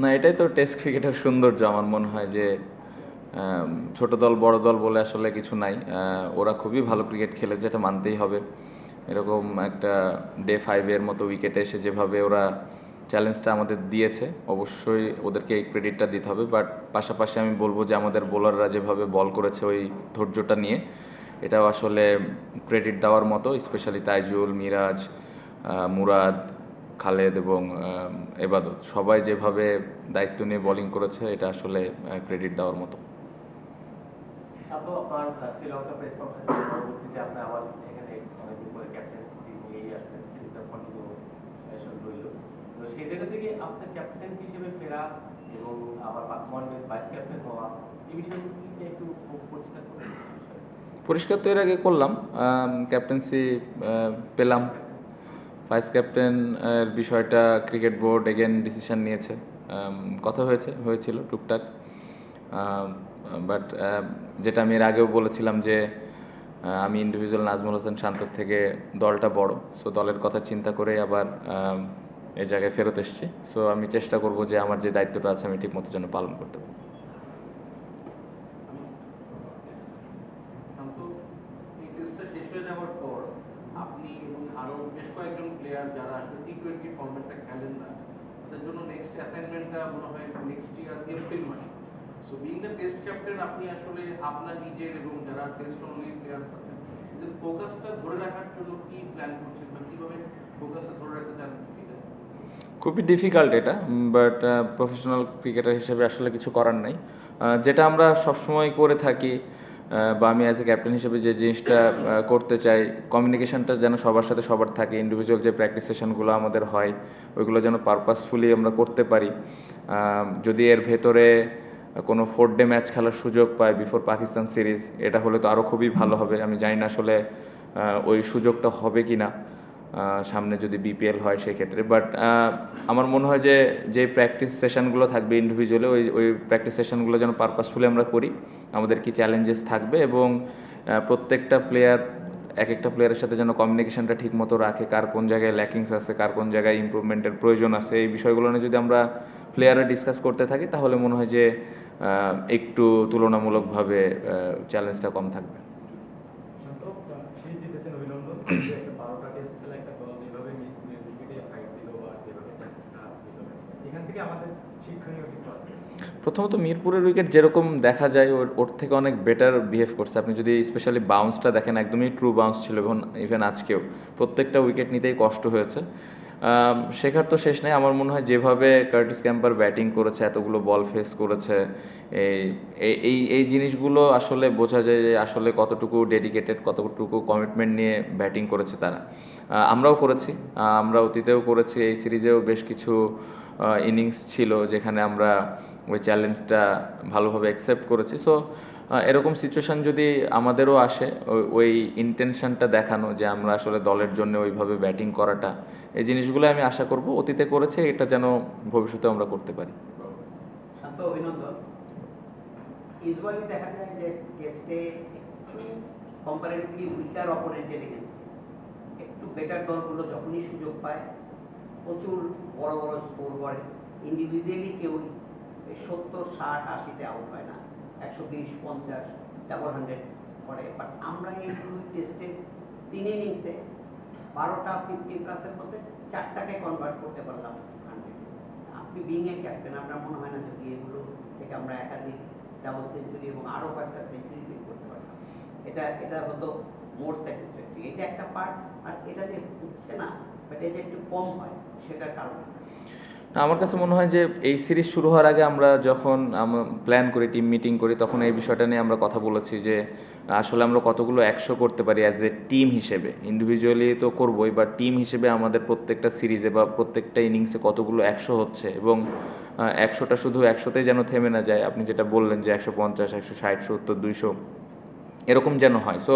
না, এটাই তো টেস্ট ক্রিকেটের সৌন্দর্য আমার মনে হয় যে ছোট দল, বড় দল বলে আসলে কিছু নাই। ওরা খুবই ভালো ক্রিকেট খেলেছে এটা মানতেই হবে। এরকম একটা ডে ফাইভের মতো উইকেটে এসে যেভাবে ওরা চ্যালেঞ্জটা আমাদের দিয়েছে, অবশ্যই ওদেরকে এই ক্রেডিটটা দিতে হবে। বাট পাশাপাশি আমি বলব যে, আমাদের বোলাররা যেভাবে বল করেছে ওই ধৈর্যটা নিয়ে, এটাও আসলে ক্রেডিট দেওয়ার মতো স্পেশালি তাইজুল, মিরাজ মুরাদ খালেদ এবং এবাদত। সবাই যেভাবে দায়িত্ব নিয়ে বোলিং করেছে এটা আসলে ক্রেডিট দেওয়ার মতো। সেই জায়গা থেকে আপনার ক্যাপ্টেন হিসেবে ফেরা এবং আবার ভাইস ক্যাপ্টেন হওয়া এই বিষয়গুলো একটু পরিষ্কার তো এর আগে করলাম ক্যাপ্টেন্সি পেলাম। ভাইস ক্যাপ্টেন বিষয়টা ক্রিকেট বোর্ড এগেন ডিসিশন নিয়েছে। কথা হয়েছে, হয়েছিল টুকটাক। বাট যেটা আমি এর আগেও বলেছিলাম যে আমি ইন্ডিভিজুয়াল নাজমুল হোসেন শান্তর থেকে দলটা বড়। সো দলের কথা চিন্তা করে আবার এই জায়গায় ফেরত এসেছি। সো আমি চেষ্টা করব যে আমার যে দায়িত্বটা আছে, আমি ঠিকমতো যেন পালন করতে পারি শান্ত এই টেস্টটা শেষ হয়ে যাওয়ার পর আপনি এবং আরও বেশ কয়েকজন প্লেয়ার যারা আসলে টি টোয়েন্টি ফর্মেটটা খেলেন না তাদের জন্য নেক্সট অ্যাসাইনমেন্টটা মনে হয় নেক্সট ইয়ার এপ্রিল মাসে so being the test captain আপনি আসলে আপনার নিজের এবং যারা টেস্ট অনলি প্লেয়ার এদের ফোকাসটা ধরে রাখার জন্য কি প্ল্যান করছেন বা কীভাবে ফোকাসটা ধরে রাখতে চান খুবই ডিফিকাল্ট এটা বাট প্রফেশনাল ক্রিকেটার হিসেবে আসলে কিছু করার নাই। যেটা আমরা সবসময় করে থাকি বা আমি অ্যাজ এ ক্যাপ্টেন হিসেবে যে জিনিসটা করতে চাই কমিউনিকেশনটা যেন সবার সাথে সবার থাকে ইন্ডিভিজুয়াল যে প্র্যাকটিস সেশনগুলো আমাদের হয়, ওইগুলো যেন পারপাসফুলি আমরা করতে পারি। যদি এর ভেতরে কোনো ফোর ডে ম্যাচ খেলার সুযোগ পায় বিফোর পাকিস্তান সিরিজ এটা হলে তো আরও খুবই ভালো হবে। আমি জানি না আসলে ওই সুযোগটা হবে কি না সামনে যদি বিপিএল হয় সেক্ষেত্রে। বাট আমার মনে হয় যে যে প্র্যাকটিস সেশনগুলো থাকবে ইন্ডিভিজুয়ালি ওই ওই প্র্যাকটিস সেশনগুলো যেন পারপাসফুলি আমরা করি, আমাদের কি চ্যালেঞ্জেস থাকবে এবং প্রত্যেকটা প্লেয়ার এক একটা প্লেয়ারের সাথে যেন কমিউনিকেশনটা ঠিক মতো রাখে, কার কোন জায়গায় ল্যাকিংস আছে, কার কোন জায়গায় ইমপ্রুভমেন্টের প্রয়োজন আছে, এই বিষয়গুলো নিয়ে যদি আমরা প্লেয়াররা ডিসকাস করতে থাকি, তাহলে মনে হয় যে একটু তুলনামূলকভাবে চ্যালেঞ্জটা কম থাকবে। প্রথমত মিরপুরের উইকেট যেরকম দেখা যায় ওর ওর থেকে অনেক বেটার বিহেভ করছে। আপনি যদি স্পেশালি বাউন্সটা দেখেন একদমই ট্রু বাউন্স ছিল এবং ইভেন আজকেও। প্রত্যেকটা উইকেট নিতেই কষ্ট হয়েছে। শেখার তো শেষ নেই। আমার মনে হয় যেভাবে কার্টিস ক্যাম্পার ব্যাটিং করেছে, এতগুলো বল ফেস করেছে, এই, এই- জিনিসগুলো আসলে বোঝা যায় যে আসলে কতটুকু ডেডিকেটেড কতটুকু কমিটমেন্ট নিয়ে ব্যাটিং করেছে তারা। আমরাও করেছি। আমরা অতীতেও করেছি। এই সিরিজেও বেশ কিছু ইনিংস ছিল যেখানে আমরা ওই চ্যালেঞ্জটা ভালোভাবে অ্যাকসেপ্ট করেছি। সো এরকম সিচুয়েশন যদি আমাদেরও আসে ওই ইন্টেনশনটা দেখানো যে আমরা আসলে দলের জন্য ওইভাবে ব্যাটিং করাটা এই জিনিসগুলো আমি আশা করব অতীতে করেছে, এটা যেন ভবিষ্যতে আমরা করতে পারি। দেখা যায় যে টেস্টে একটু বেটার দলগুলো যখনই সুযোগ পায়, প্রচুর বড় বড় ইন্ডিভিজুয়ালি সত্তর, ষাট, আশিতে হয় না। একশো পঞ্চাশ করে। আমরা এই দুই টেস্টে তিন ইনিংসে বারোটা ফিফটি ক্লাসের মধ্যে চারটাকে কনভার্ট করতে পারলাম আপনি বিং এ ক্যাপ্টেন আপনার মনে হয় না যদি এগুলো থেকে আমরা একাধিক ডাবল সেঞ্চুরি এবং আরও কয়েকটা সেঞ্চুরি ফিল করতে পারতাম এটা এটা হতো মোর স্যাটিসফ্যাক্টরি এটা একটা পার্ট আর এটা যে হচ্ছে না বাট এটা একটু কম হয়, সেটার কারণ আমার কাছে মনে হয় যে এই সিরিজ শুরু হওয়ার আগে আমরা যখন প্ল্যান করি টিম মিটিং করি, তখন এই বিষয়টা নিয়ে আমরা কথা বলেছি যে আসলে আমরা কতগুলো একশো করতে পারি অ্যাজ এ টিম হিসেবে। ইন্ডিভিজুয়ালি তো করবোই বা টিম হিসেবে আমাদের প্রত্যেকটা সিরিজে বা প্রত্যেকটা ইনিংসে কতগুলো একশো হচ্ছে। এবং একশোটা শুধু একশোতেই যেন থেমে না যায়, আপনি যেটা বললেন যে একশো পঞ্চাশ, একশো ষাট, সত্তর, দুইশো, এরকম যেন হয়। সো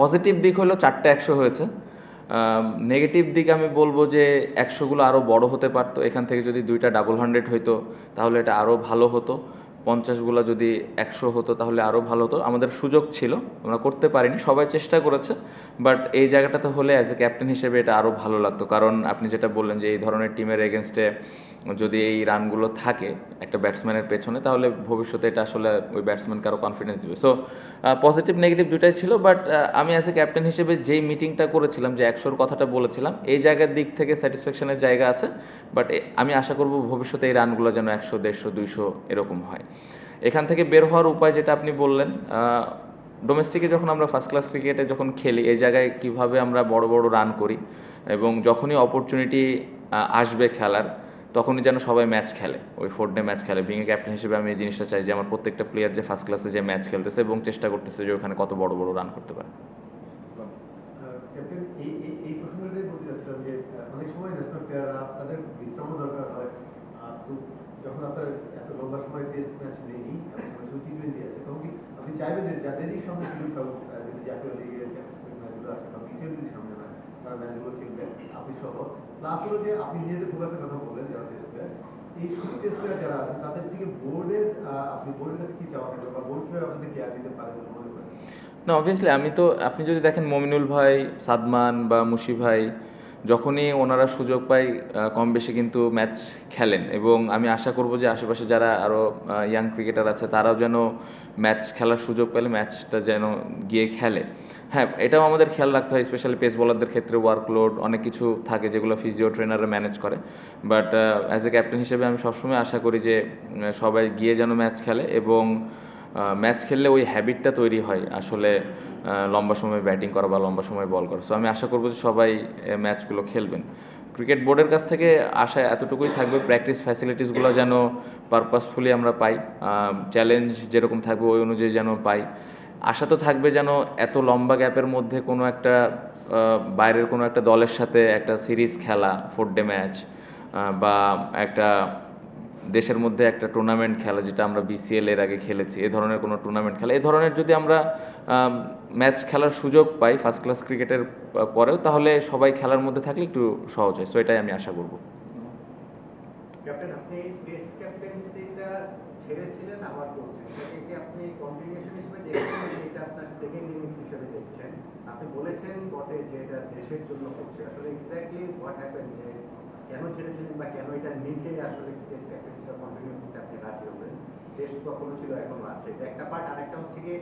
পজিটিভ দিক হলো চারটে একশো হয়েছে। নেগেটিভ দিক আমি বলব যে একশোগুলো আরও বড় হতে পারতো। এখান থেকে যদি দুইটা ডাবল হান্ড্রেড হইতো, তাহলে এটা আরও ভালো হতো। পঞ্চাশগুলো যদি একশো হতো তাহলে আরও ভালো হতো। আমাদের সুযোগ ছিল, আমরা করতে পারিনি, সবাই চেষ্টা করেছে বাট এই জায়গাটাতে হলে অ্যাজ এ ক্যাপ্টেন হিসেবে এটা আরও ভালো লাগতো। কারণ আপনি যেটা বললেন যে এই ধরনের টিমের এগেনস্টে যদি এই রানগুলো থাকে একটা ব্যাটসম্যানের পেছনে, তাহলে ভবিষ্যতে এটা আসলে ওই ব্যাটসম্যানকে আরও কনফিডেন্স দিবে। সো পজিটিভ নেগেটিভ দুটাই ছিল বাট আমি অ্যাজ এ ক্যাপ্টেন হিসেবে যেই মিটিংটা করেছিলাম, যে একশোর কথাটা বলেছিলাম, এই জায়গার দিক থেকে স্যাটিসফ্যাকশনের জায়গা আছে বাট আমি আশা করব ভবিষ্যতে এই রানগুলো যেন একশো, দেড়শো, দুইশো এরকম হয়। এখান থেকে বের হওয়ার উপায় যেটা আপনি বললেন ডোমেস্টিকে যখন আমরা ফার্স্ট ক্লাস ক্রিকেটে যখন খেলি, এই জায়গায় কীভাবে আমরা বড় বড় রান করি, এবং যখনই অপরচুনিটি আসবে খেলার তখনই যেন সবাই ম্যাচ খেলে। ওই ফোর ডে ম্যাচ খেলে। বিং ক্যাপ্টেন হিসেবে আমি এই জিনিসটা চাই যে, আমার প্রত্যেকটা প্লেয়ার যে ফার্স্ট ক্লাসে যে ম্যাচ খেলতেছে এবং চেষ্টা করতেছে যে, ওখানে কত বড় বড় রান করতে পারে ক্যাপ্টেন এই এই এই প্রসঙ্গটাই বলতে চাচ্ছিলাম যে আহ, অনেক সময় ন্যাশনাল প্লেয়াররা তাদের বিশ্রামও দরকার হয় আর তো যখন আপনার এত লম্বা সময় টেস্ট ম্যাচ নেই শুধু টি টোয়েন্টি আছে তখন কি আপনি চাইবেন যে যাদেরই সামনে সুযোগ থাকুক আহ, যদি জাতীয় লিগের ম্যাচগুলো আসে বা বিসিএল যদি সামনে না অবভিয়াসলি আমি তো, আপনি যদি দেখেন মমিনুল ভাই, সাদমান বা মুশি ভাই, যখনই ওনারা সুযোগ পায় কম বেশি কিন্তু ম্যাচ খেলেন। এবং আমি আশা করব যে আশেপাশে যারা আরও ইয়াং ক্রিকেটার আছে, তারাও যেন ম্যাচ খেলার সুযোগ পেলে ম্যাচটা যেন গিয়ে খেলে। হ্যাঁ এটাও আমাদের খেয়াল রাখতে হয় স্পেশালি পেস বোলারদের ক্ষেত্রে ওয়ার্কলোড অনেক কিছু থাকে যেগুলো ফিজিও ট্রেনাররা ম্যানেজ করে। বাট অ্যাজ এ ক্যাপ্টেন হিসেবে আমি সবসময় আশা করি যে সবাই গিয়ে যেন ম্যাচ খেলে এবং ম্যাচ খেললে ওই হ্যাবিটটা তৈরি হয় আসলে লম্বা সময় ব্যাটিং করা বা লম্বা সময় বল করা। সো আমি আশা করব যে সবাই ম্যাচগুলো খেলবেন। ক্রিকেট বোর্ডের কাছ থেকে আশা এতটুকুই থাকবে প্র্যাকটিস ফ্যাসিলিটিসগুলো যেন পারপাসফুলি আমরা পাই চ্যালেঞ্জ যেরকম থাকবে ওই অনুযায়ী যেন পাই। আশা তো থাকবে যেন এত লম্বা গ্যাপের মধ্যে কোনো একটা বাইরের কোনো একটা দলের সাথে একটা সিরিজ খেলা ফোর ডে ম্যাচ বা একটা দেশের মধ্যে একটা টুর্নামেন্ট খেলা যেটা আমরা বিসিএল এর আগে খেলেছি, এ ধরনের কোনো টুর্নামেন্ট খেলা। এই ধরনের যদি আমরা ম্যাচ খেলার সুযোগ পাই ফার্স্ট ক্লাস ক্রিকেটের পরেও, তাহলে সবাই খেলার মধ্যে থাকলে একটু সহজ হয়। সো এটাই আমি আশা করব। ছেড়েছিলেন, আবার করছেন। আপনি কন্টিনিউশন হিসেবে দেখছেন নাকি এটা আপনার সেকেন্ড ইনিংস হিসেবে দেখছেন আপনি বলেছেন যে এটা দেশের জন্য হচ্ছে। আসলে এক্স্যাক্টলি হোয়াট হ্যাপেন যে কেন ছেড়েছিলেন বা কেন এটা নিতে আসলে টেস্ট ক্যাপ্টেন্সিটা কন্টিনিউ করতে আপনি রাজি হলেন দেশ তখনও ছিল, এখনও আছে। এটা একটা পার্ট আরেকটা হচ্ছে কি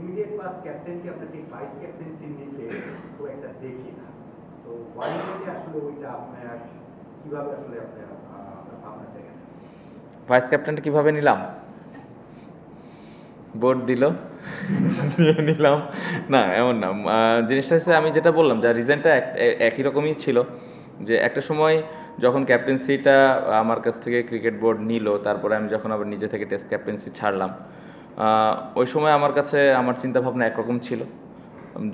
ইমিডিয়েট পাস ক্যাপ্টেনকে ঠিক ভাইস ক্যাপ্টেন্সি নিতে খুব একটা দেখি না। তো ওয়াইল্ডে আসলে ওইটা আপনার, কীভাবে আসলে আপনার ভাবনা দেখেন ভাইস ক্যাপ্টেনটা কীভাবে নিলাম? বোর্ড দিল? নিয়ে নিলাম। না, এমন না। জিনিসটা হচ্ছে, আমি যেটা বললাম, যা রিজেনটা একই রকমই ছিল, যে একটা সময় যখন ক্যাপ্টেন্সিটা আমার কাছ থেকে ক্রিকেট বোর্ড নিল, তারপরে আমি যখন আবার নিজে থেকে টেস্ট ক্যাপ্টেন্সি ছাড়লাম ওই সময় আমার কাছে, আমার চিন্তাভাবনা একরকম ছিল।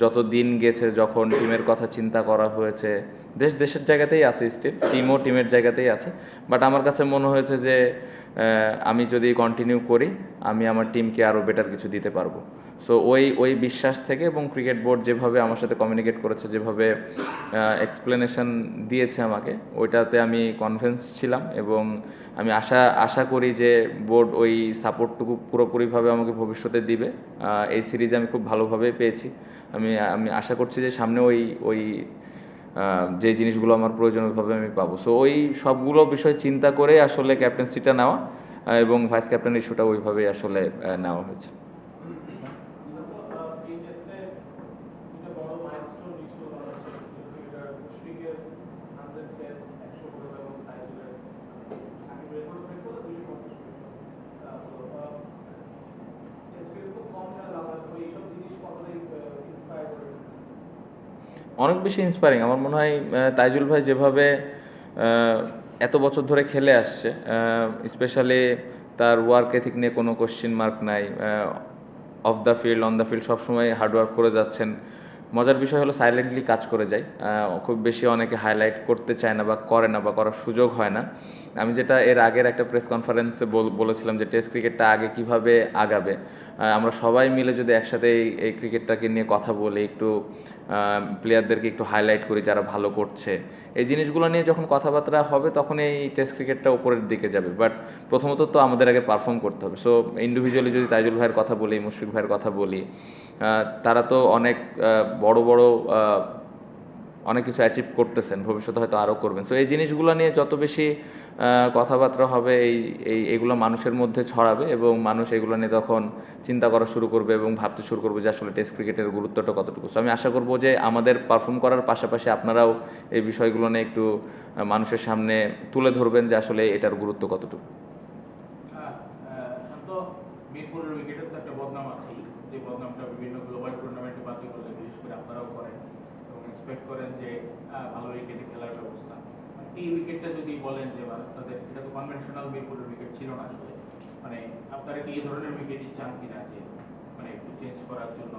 যত দিন গেছে, যখন টিমের কথা চিন্তা করা হয়েছে, দেশ দেশের জায়গাতেই আছে স্টিল টিমও টিমের জায়গাতেই আছে বাট আমার কাছে মনে হয়েছে যে আমি যদি কন্টিনিউ করি, আমি আমার টিমকে আরও বেটার কিছু দিতে পারব। সো ওই ওই বিশ্বাস থেকে এবং ক্রিকেট বোর্ড যেভাবে আমার সাথে কমিউনিকেট করেছে, যেভাবে এক্সপ্লেনেশন দিয়েছে আমাকে, ওইটাতে আমি কনফিডেন্স ছিলাম এবং আমি আশা আশা করি যে বোর্ড ওই সাপোর্টটুকু পুরোপুরিভাবে আমাকে ভবিষ্যতে দিবে। এই সিরিজে আমি খুব ভালোভাবে পেয়েছি। আমি আমি আশা করছি যে সামনে ওই ওই যে জিনিসগুলো আমার প্রয়োজন ওইভাবে আমি পাবো। সো ওই সবগুলো বিষয় চিন্তা করে আসলে ক্যাপ্টেন্সিটা নেওয়া, এবং ভাইস ক্যাপ্টেন ইস্যুটা ওইভাবেই আসলে নেওয়া হয়েছে এই টেস্টে দুটো বড় মাইলস্টোন রিচ হলো আমাদের ক্রিকেটার মুশফিকের হান্ড্রেড টেস্ট একশো করে এবং তাইজুলের সাকিব রেকর্ড ব্রেক করল দুইশো পঞ্চাশ টেস্ট খুব কম খেলা বাংলাদেশ তো এইসব জিনিস কতটাই ইন্সপায়ার করে অনেক বেশি ইন্সপায়ারিং আমার মনে হয় তাইজুল ভাই যেভাবে এত বছর ধরে খেলে আসছে স্পেশালি তার ওয়ার্ক এথিক নিয়ে কোনো কোশ্চিন মার্ক নাই off the field on the field সবসময় হার্ডওয়ার্ক করে যাচ্ছেন। মজার বিষয় হলো সাইলেন্টলি কাজ করে যায় খুব বেশি অনেকে হাইলাইট করতে চায় না বা করে না বা করার সুযোগ হয় না। আমি যেটা এর আগের একটা প্রেস কনফারেন্সে বলেছিলাম যে টেস্ট ক্রিকেটটা আগে কীভাবে আগাবে আমরা সবাই মিলে যদি একসাথে এই এই ক্রিকেটটাকে নিয়ে কথা বলি, একটু প্লেয়ারদেরকে একটু হাইলাইট করি যারা ভালো করছে। এই জিনিসগুলো নিয়ে যখন কথাবার্তা হবে, তখন এই টেস্ট ক্রিকেটটা উপরের দিকে যাবে। বাট প্রথমত তো আমাদের আগে পারফর্ম করতে হবে। সো ইন্ডিভিজুয়ালি যদি তাইজুল ভাইয়ের কথা বলি, মুশফিক ভাইয়ের কথা বলি তারা তো অনেক বড় বড় অনেক কিছু অ্যাচিভ করতেছেন। ভবিষ্যতে হয়তো আরও করবেন। সো এই জিনিসগুলো নিয়ে যত বেশি কথাবার্তা হবে, এই এই, এগুলো মানুষের মধ্যে ছড়াবে এবং মানুষ এগুলো নিয়ে তখন চিন্তা করা শুরু করবে এবং ভাবতে শুরু করবে যে আসলে টেস্ট ক্রিকেটের গুরুত্বটা কতটুকু। আমি আশা করব যে আমাদের পারফর্ম করার পাশাপাশি আপনারাও এই বিষয়গুলো নিয়ে একটু মানুষের সামনে তুলে ধরবেন যে আসলে এটার গুরুত্ব কতটুকু। মিরপুরের উইকেটের তো একটা বদনাম আছে যে বদনামটা বিভিন্ন গ্লোবাল টুর্নামেন্টে বাতিল করলে, বিশেষ করে আপনারাও করেন যে ভালো উইকেটে খেলার ব্যবস্থা। এই উইকেটটা যদি বলেন যে কনভেনশনাল মিরপুরের উইকেট ছিল না আসলে। মানে আপনারা কি এই ধরনের উইকেটই চান কিনা যে মানে একটু চেঞ্জ করার জন্য,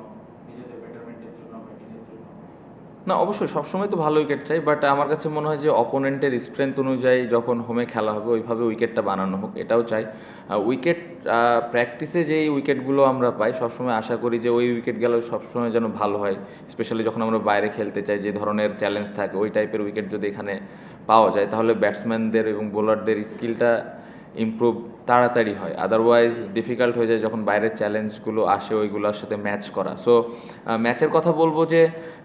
নিজেদের বেটারমেন্টের জন্য ব্যাটিংয়ের জন্য? না, অবশ্যই, সবসময় তো ভালো উইকেট চাই বাট আমার কাছে মনে হয় যে অপোনেন্টের স্ট্রেংথ অনুযায়ী যখন হোমে খেলা হবে, ওইভাবে উইকেটটা বানানো হোক, এটাও চাই। উইকেট প্র্যাকটিসে যেই উইকেটগুলো আমরা পাই, সবসময় আশা করি যে ওই উইকেট গেলেও সবসময় যেন ভালো হয়। স্পেশালি যখন আমরা বাইরে খেলতে চাই, যে ধরনের চ্যালেঞ্জ থাকে, ওই টাইপের উইকেট যদি এখানে পাওয়া যায়, তাহলে ব্যাটসম্যানদের এবং বোলারদের স্কিলটা ইমপ্রুভ তাড়াতাড়ি হয়। আদারওয়াইজ ডিফিকাল্ট হয়ে যায় যখন বাইরের চ্যালেঞ্জগুলো আসে, ওইগুলোর সাথে ম্যাচ করা। সো ম্যাচের কথা বলব যে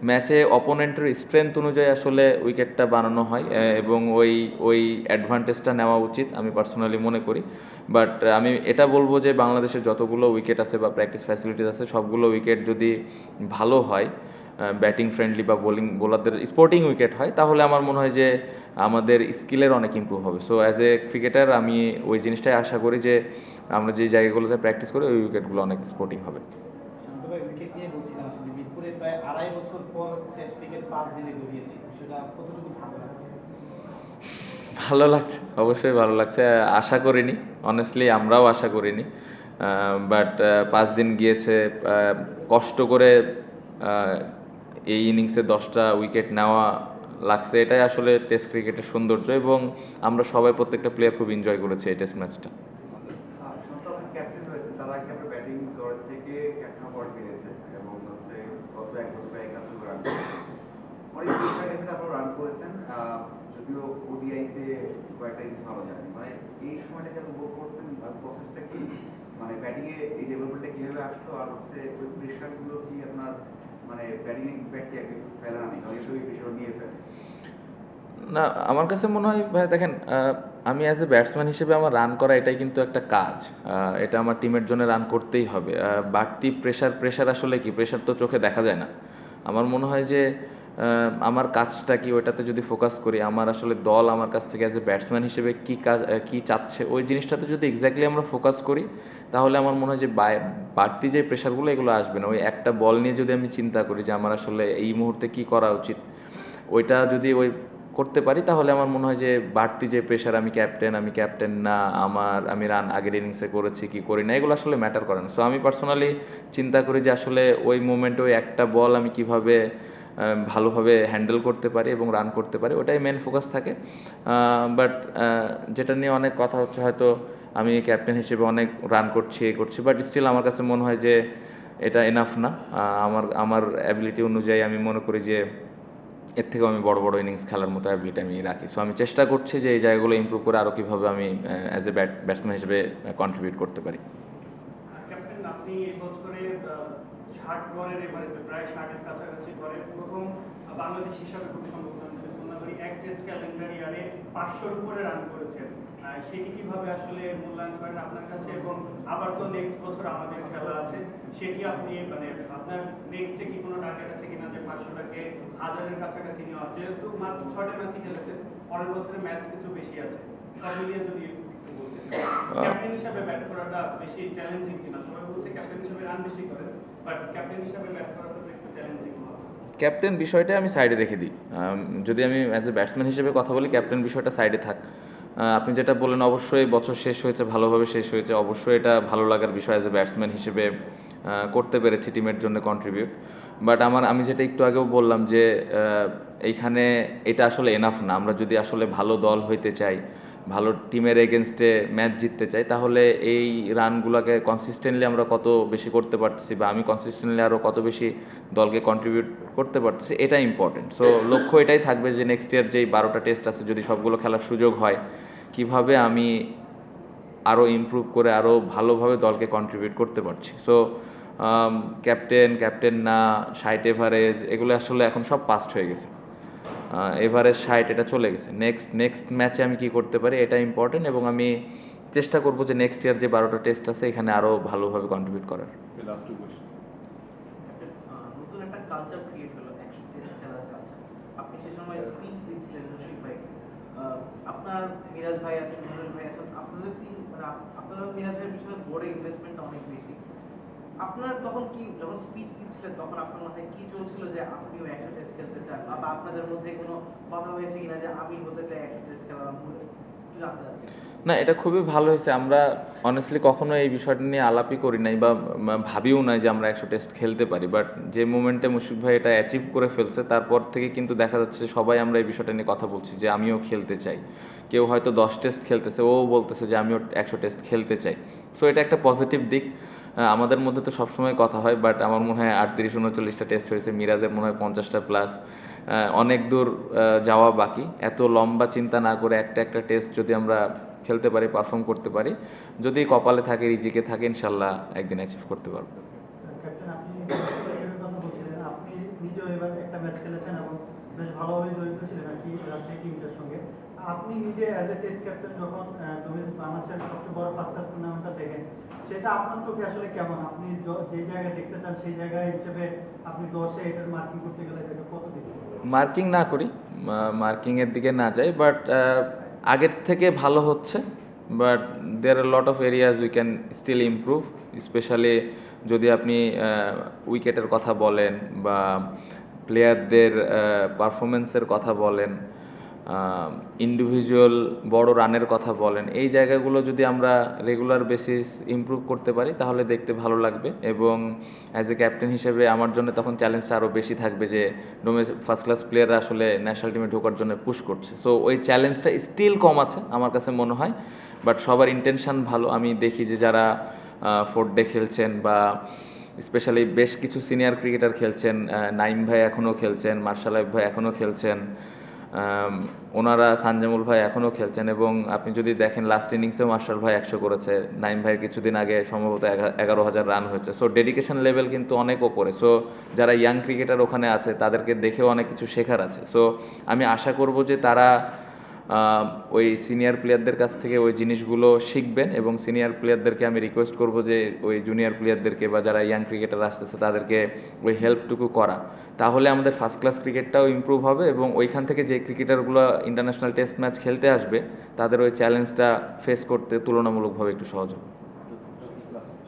ম্যাচে অপোনেন্টের স্ট্রেংথ অনুযায়ী আসলে উইকেটটা বানানো হয় এবং ওই ওই অ্যাডভান্টেজটা নেওয়া উচিত, আমি পার্সোনালি মনে করি। বাট আমি এটা বলব যে বাংলাদেশের যতগুলো উইকেট আছে বা প্র্যাকটিস ফ্যাসিলিটিস আছে, সবগুলো উইকেট যদি ভালো হয় ব্যাটিং ফ্রেন্ডলি বা বোলিং বোলারদের স্পোর্টিং উইকেট হয় তাহলে আমার মনে হয় যে আমাদের স্কিলের অনেক ইম্প্রুভ হবে। সো অ্যাজ এ ক্রিকেটার আমি ওই জিনিসটাই আশা করি যে আমরা যে জায়গাগুলোতে প্র্যাকটিস করি ওই উইকেটগুলো অনেক স্পোর্টিং হবে। শান্ত ভাই উইকেট নিয়ে বলছিলাম আসলে মিরপুরে প্রায় আড়াই বছর পর টেস্ট ক্রিকেট পাঁচ দিনে গড়িয়েছি। সেটা কতটুকু ভালো লাগছে? ভালো লাগছে অবশ্যই ভালো লাগছে। আশা করিনি অনেস্টলি আমরাও আশা করিনি। বাট পাঁচ দিন গিয়েছে কষ্ট করে এই ইনিংসে দশটা উইকেট নেওয়া লাগছে। এটাই আসলে টেস্ট ক্রিকেটের সৌন্দর্য এবং আমরা সবাই প্রত্যেকটা প্লেয়ার খুব এনজয় করেছি এই টেস্ট ম্যাচটা মানে এই সময়টা যেন উপভোগ করছেন প্রসেসটা কি ব্যাটিং এ এই ডেভেলপমেন্টটা কীভাবে আসলো? আর হচ্ছে ওই কি আপনার না, আমার কাছে মনে হয়, ভাই দেখেন আমি অ্যাজ এ ব্যাটসম্যান হিসেবে আমার রান করা এটাই কিন্তু একটা কাজ। এটা আমার টিমের জন্য রান করতেই হবে। বাড়তি প্রেশার প্রেশার আসলে কি? প্রেশার তো চোখে দেখা যায় না। আমার মনে হয় যে আমার কাজটা কি ওইটাতে যদি ফোকাস করি, আমার আসলে দল আমার কাছ থেকে অ্যাজ এ ব্যাটসম্যান হিসেবে কী কাজ কী চাচ্ছে, ওই জিনিসটাতে যদি এক্স্যাক্টলি আমরা ফোকাস করি, তাহলে আমার মনে হয় যে বাড়তি যে প্রেশারগুলো এগুলো আসবে না। ওই একটা বল নিয়ে যদি আমি চিন্তা করি যে আমার আসলে এই মুহূর্তে কী করা উচিত, ওইটা যদি ওই করতে পারি, তাহলে আমার মনে হয় যে বাড়তি যে প্রেশার আমি ক্যাপ্টেন আমি ক্যাপ্টেন না, আমার, আমি রান আগের ইনিংসে করেছি, কি করি না, এগুলো আসলে ম্যাটার করে না। সো আমি পার্সোনালি চিন্তা করি যে আসলে ওই মোমেন্টে ওই একটা বল আমি কীভাবে ভালোভাবে হ্যান্ডেল করতে পারি এবং রান করতে পারি, ওটাই মেন ফোকাস থাকে। বাট যেটা নিয়ে অনেক কথা হচ্ছে, হয়তো আমি ক্যাপ্টেন হিসেবে অনেক রান করছি, এ করছি বাট স্টিল আমার কাছে মনে হয় যে এটা এনাফ না। আমার আমার অ্যাবিলিটি অনুযায়ী আমি মনে করি যে এর থেকেও আমি বড় বড় ইনিংস খেলার মতো অ্যাবিলিটি আমি রাখি। সো আমি চেষ্টা করছি যে এই জায়গাগুলো ইমপ্রুভ করে আরও কীভাবে আমি অ্যাজ এ ব্যাট ব্যাটসম্যান হিসেবে কন্ট্রিবিউট করতে পারি। আপনি এই বছরে ষাট গড়ের এভারেজে প্রায় ষাটের কাছাকাছি গড়ে প্রথম বাংলাদেশ হিসাবে খুব সম্ভবত করি এক টেস্ট ক্যালেন্ডার ইয়ারে পাঁচশোর উপরে রান করেছেন। সেটি কীভাবে আসলে মূল্যায়ন করেন আপনার কাছে এবং আবার তো নেক্সট বছর আমাদের খেলা আছে সেটি আপনি মানে আপনার নেক্সটে কি কোনো টার্গেট আছে কিনা যে পাঁচশোটাকে হাজারের কাছাকাছি নেওয়া যেহেতু মাত্র ছটা ম্যাচই খেলেছেন পরের বছরে ম্যাচ কিছু বেশি আছে। সব মিলিয়ে যদি ক্যাপ্টেন হিসাবে ব্যাট করাটা বেশি চ্যালেঞ্জিং কিনা? বলছে ক্যাপ্টেন হিসাবে রান বেশি করেন বাট ক্যাপ্টেন হিসাবে ব্যাট করাটা তো একটু চ্যালেঞ্জিং ক্যাপ্টেন বিষয়টা আমি সাইডে রেখে দিই। যদি আমি অ্যাজ এ ব্যাটসম্যান হিসেবে কথা বলি ক্যাপ্টেন বিষয়টা সাইডে থাক। আপনি যেটা বললেন, অবশ্যই বছর শেষ হয়েছে, ভালোভাবে শেষ হয়েছে, অবশ্যই এটা ভালো লাগার বিষয় অ্যাজ এ ব্যাটসম্যান হিসেবে করতে পেরেছি টিমের জন্য কন্ট্রিবিউট বাট আমার, আমি যেটা একটু আগেও বললাম যে এইখানে এটা আসলে এনাফ না। আমরা যদি আসলে ভালো দল হইতে চাই ভালো টিমের এগেনস্টে ম্যাচ জিততে চাই তাহলে এই রানগুলোকে কনসিস্টেন্টলি আমরা কত বেশি করতে পারছি বা আমি কনসিস্টেন্টলি আরও কত বেশি দলকে কন্ট্রিবিউট করতে পারতেছি এটা ইম্পর্টেন্ট সো লক্ষ্য এটাই থাকবে যে নেক্সট ইয়ার যেই বারোটা টেস্ট আছে, যদি সবগুলো খেলার সুযোগ হয়, কীভাবে আমি আরও ইমপ্রুভ করে আরও ভালোভাবে দলকে কন্ট্রিবিউট করতে পারছি। সো ক্যাপ্টেন ক্যাপ্টেন না সাইট এভারেজ এগুলো আসলে এখন সব পাস্ট হয়ে গেছে। এভারেজ সাইট এটা চলে গেছে। নেক্সট নেক্সট ম্যাচে আমি কি করতে পারি এটা ইম্পর্টেন্ট এবং আমি চেষ্টা করব যে নেক্সট ইয়ার যে বারোটা টেস্ট আছে এখানে আরও ভালোভাবে কন্ট্রিবিউট করার। আপনার মিরাজ ভাই কালচার ক্রিয়েট হলো একশো টেস্ট খেলার কালচার আপনি সে সময় স্পিচ দিচ্ছিলেন মুশফিক ভাই আহ, আপনার মিরাজ ভাই আছেন নুরুল ভাই আছেন আপনাদের কি মানে আপ- আপনার এবং মিরাজ ভাইয়ের পিছনে বোর্ডে ইনভেস্টমেন্ট অনেক বেশি আপনার তখন কি, যখন স্পিচ দিচ্ছিলেন, তখন আপনার মাথায় কি চলছিল যে আপনিও একশো টেস্ট খেলতে চান? বা আপনাদের মধ্যে কোনো কথা হয়েছে কিনা যে আমি হতে চাই একশো টেস্ট না, এটা খুবই ভালো হয়েছে। আমরা অনেস্টলি কখনো এই বিষয়টা নিয়ে আলাপই করি নাই বা ভাবিও নাই যে আমরা একশো টেস্ট খেলতে পারি। বাট যে মোমেন্টে মুশফিক ভাই এটা অ্যাচিভ করে ফেলছে, তারপর থেকে কিন্তু দেখা যাচ্ছে সবাই আমরা এই বিষয়টা নিয়ে কথা বলছি যে আমিও খেলতে চাই। কেউ হয়তো দশ টেস্ট খেলতেছে, ও বলতেছে যে আমিও একশো টেস্ট খেলতে চাই। সো এটা একটা পজিটিভ দিক। আমাদের মধ্যে তো সবসময় কথা হয় বাট আমার মনে হয় আটত্রিশ উনচল্লিশটা টেস্ট হয়েছে, মিরাজের মনে হয় পঞ্চাশটা প্লাস অনেক দূর যাওয়া বাকি। এত লম্বা চিন্তা না করে একটা একটা টেস্ট যদি আমরা খেলতে পারি পারফর্ম করতে পারি, যদি কপালে থাকে, রিজিকে থাকে, ইনশাল্লাহ একদিন অ্যাচিভ করতে পারব। আপনি নিজে অ্যাজ এ টেস্ট ক্যাপ্টেন যখন তুমি বাংলাদেশের সবচেয়ে বড় ফার্স্ট টুর্নামেন্টটা দেখেন সেটা আপনার চোখে আসলে কেমন? আপনি যে জায়গায় দেখতে চান সেই জায়গায় হিসেবে আপনি দশে এটার মার্কিং করতে গেলে এটাকে কত দিবেন মার্কিং না করি মার্কিংয়ের দিকে না যাই বাট আগের থেকে ভালো হচ্ছে but there are lot of areas we can still improve specially যদি আপনি উইকেটের কথা বলেন বা প্লেয়ারদের পারফরমেন্সের কথা বলেন ইন্ডিভিজুয়াল বড় রানের কথা বলেন, এই জায়গাগুলো যদি আমরা রেগুলার বেসিস ইমপ্রুভ করতে পারি, তাহলে দেখতে ভালো লাগবে। এবং অ্যাজ এ ক্যাপ্টেন হিসেবে আমার জন্য তখন চ্যালেঞ্জটা আরও বেশি থাকবে যে ডোমে ফার্স্ট ক্লাস প্লেয়াররা আসলে ন্যাশনাল টিমে ঢোকার জন্য পুশ করছে। সো ওই চ্যালেঞ্জটা স্টিল কম আছে, আমার কাছে মনে হয়। বাট সবার ইন্টেনশন ভালো, আমি দেখি যে যারা ফোর্থ ডে খেলছেন বা স্পেশালি বেশ কিছু সিনিয়র ক্রিকেটার খেলছেন নাইম ভাই এখনও খেলছেন, মার্শাল ভাই এখনও খেলছেন ওনারা সানজামুল ভাই এখনও খেলছেন এবং আপনি যদি দেখেন লাস্ট ইনিংসেও মার্শাল ভাই একশো করেছে। নাইম ভাইয়ের কিছুদিন আগে সম্ভবত এগারো হাজার রান হয়েছে। সো ডেডিকেশন লেভেল কিন্তু অনেক ওপরে। সো যারা ইয়াং ক্রিকেটার ওখানে আছে, তাদেরকে দেখেও অনেক কিছু শেখার আছে। সো আমি আশা করব যে তারা ওই সিনিয়র প্লেয়ারদের কাছ থেকে ওই জিনিসগুলো শিখবেন এবং সিনিয়র প্লেয়ারদেরকে আমি রিকোয়েস্ট করব যে ওই জুনিয়র প্লেয়ারদেরকে বা যারা ইয়াং ক্রিকেটার আসতেছে, তাদেরকে ওই হেল্পটুকু করা। তাহলে আমাদের ফার্স্ট ক্লাস ক্রিকেটটাও ইম্প্রুভ হবে এবং ওইখান থেকে যে ক্রিকেটারগুলো ইন্টারন্যাশনাল টেস্ট ম্যাচ খেলতে আসবে, তাদের ওই চ্যালেঞ্জটা ফেস করতে তুলনামূলকভাবে একটু সহজ হবে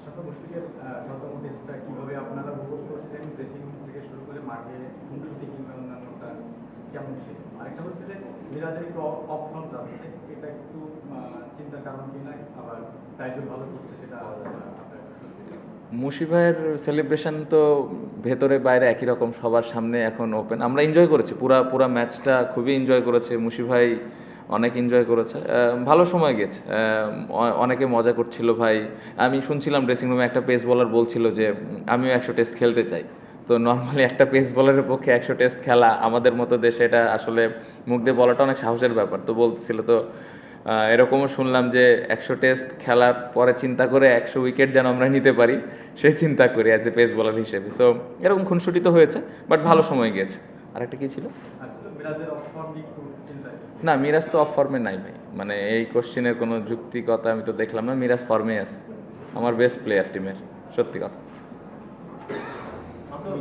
সকল মুশফিকের প্রথম টেস্টটা কীভাবে আপনারা উপভোগ করছেন ড্রেসিং থেকে শুরু করে মাঠে শুটিং কিংবা অন্যান্যটা কেমন ছিল আরেকটা হচ্ছে যে মিরাজের একটু অফ ফর্ম যাচ্ছে এটা একটু আহ, চিন্তার কারণ কি না আবার প্রাইজও ভালো করছে সেটা আহ, আপনার একটু স্বস্তি দেয়। মুশি ভাইয়ের সেলিব্রেশন তো ভেতরে বাইরে একই রকম, সবার সামনে এখন ওপেন আমরা এনজয় করেছি, পুরা পুরা ম্যাচটা খুবই এনজয় করেছে, মুশি ভাই অনেক এনজয় করেছে। ভালো সময় গেছে। অনেকে মজা করছিল ভাই। আমি শুনছিলাম ড্রেসিং রুমে একটা পেস বলার বলছিল যে, আমিও একশো টেস্ট খেলতে চাই। তো নর্মালি একটা পেস বলারের পক্ষে একশো টেস্ট খেলা আমাদের মতো দেশে এটা আসলে মুখ দিয়ে বলাটা অনেক সাহসের ব্যাপার। তো বলছিল তো এরকমও শুনলাম যে একশো টেস্ট খেলার পরে চিন্তা করে একশো উইকেট যেন আমরা নিতে পারি সেই চিন্তা করি অ্যাজ এ পেস বলার হিসেবে। সো এরকম খুনসুটি তো হয়েছে বাট ভালো সময় গিয়েছে। আর একটা কি ছিল? না, মিরাজ তো অফ ফর্মে নাই ভাই। মানে এই কোশ্চেনের কোনো যুক্তিকতা আমি তো দেখলাম না, মিরাজ ফর্মে আছে। আমার বেস্ট প্লেয়ার টিমের সত্যি কথা।